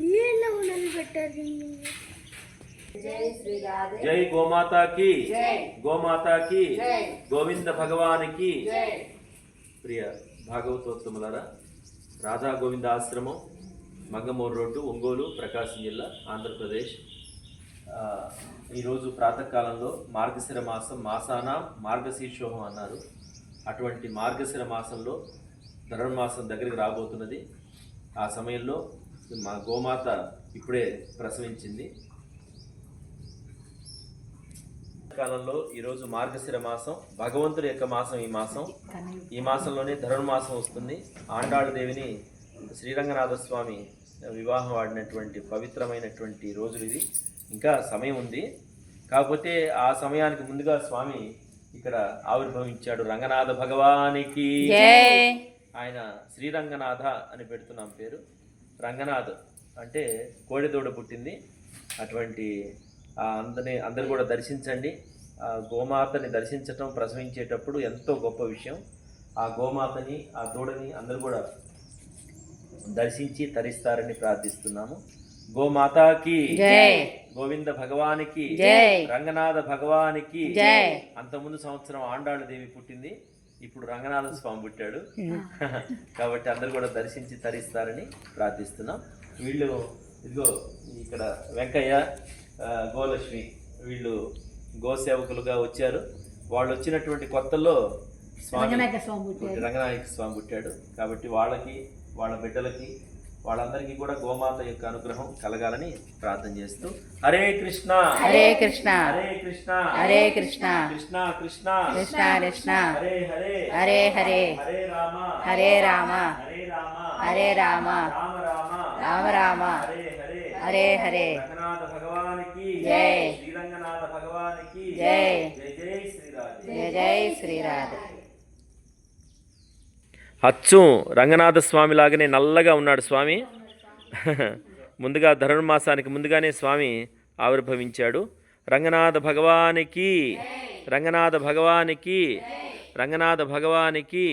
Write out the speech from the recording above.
నీళ్ళ ఉండలు పెట్టారు జై గోమాతా కి గోమాతా కి గోవింద భగవానికి. ప్రియ భాగవతోత్తములారా రాధా గోవింద ఆశ్రమం మంగమూరు రోడ్డు ఒంగోలు ప్రకాశం జిల్లా ఆంధ్రప్రదేశ్. ఈరోజు ప్రాతకాలంలో మార్గశిర మాసం మాసాన మార్గశీర్షోహం అన్నారు. అటువంటి మార్గశిర మాసంలో ధనుర్మాసం దగ్గరికి రాబోతున్నది. ఆ సమయంలో మా గోమాత ఇప్పుడే ప్రసవించింది. కాలంలో ఈరోజు మార్గశిర మాసం భగవంతుడి యొక్క మాసం ఈ మాసం. ఈ మాసంలోనే ధనుర్మాసం వస్తుంది. ఆండాళ్ దేవిని శ్రీరంగనాథ స్వామి వివాహం ఆడినటువంటి పవిత్రమైనటువంటి రోజులు ఇది. ఇంకా సమయం ఉంది. కాకపోతే ఆ సమయానికి ముందుగా స్వామి ఇక్కడ ఆవిర్భవించాడు. రంగనాథ భగవానికి. ఆయన శ్రీరంగనాథ అని పెడుతున్నాం పేరు. రంగనాథ్ అంటే కోడెదూడ పుట్టింది. అటువంటి అందరిని అందరు కూడా దర్శించండి. ఆ గోమాతని దర్శించటం ప్రసవించేటప్పుడు ఎంతో గొప్ప విషయం. ఆ గోమాతని ఆ దూడని అందరూ కూడా దర్శించి తరిస్తారని ప్రార్థిస్తున్నాము. గోమాతాకి గోవింద భగవానికి. రంగనాథ భగవానికి. అంతకుముందు సంవత్సరం ఆండాళ్ళ దేవి పుట్టింది. ఇప్పుడు రంగనాథ స్వామి పుట్టాడు. కాబట్టి అందరు కూడా దర్శించి తరిస్తారని ప్రార్థిస్తున్నాం. వీళ్ళు ఇదిగో ఇక్కడ వెంకయ్య గోలక్ష్మి వీళ్ళు గోసేవకులుగా వచ్చారు. వాళ్ళు వచ్చినటువంటి కొత్తలో స్వామి రంగనాయక స్వామి పుట్టాడు. కాబట్టి వాళ్ళకి వాళ్ళ బిడ్డలకి వాళ్ళందరికీ కూడా గోమాత యొక్క అనుగ్రహం కలగాలని ప్రార్థన చేస్తూ హరే కృష్ణ. హరే కృష్ణ. హరే కృష్ణ. హరే కృష్ణ. కృష్ణ కృష్ణ. కృష్ణ కృష్ణ. హరే హరే. హరే హరే. హరే రామ. హరే రామ. హరే రామ. హరే రామ. రామ రామ. రామ రామ. హరే హరే. హరే హరే. రంగనాథ భగవానికి. జై. శ్రీరంగనాథ భగవానికి. జై. జై జై శ్రీరాధే. జయ జై శ్రీరాధ. అచ్చు రంగనాథ స్వామి లాగానే నల్లగా ఉన్నాడు స్వామి. ముందుగా ధనుర్మాసానికి ముందుగానే స్వామి ఆవిర్భవించాడు. రంగనాథ భగవానికి రంగనాథ భగవానికి రంగనాథ భగవానికి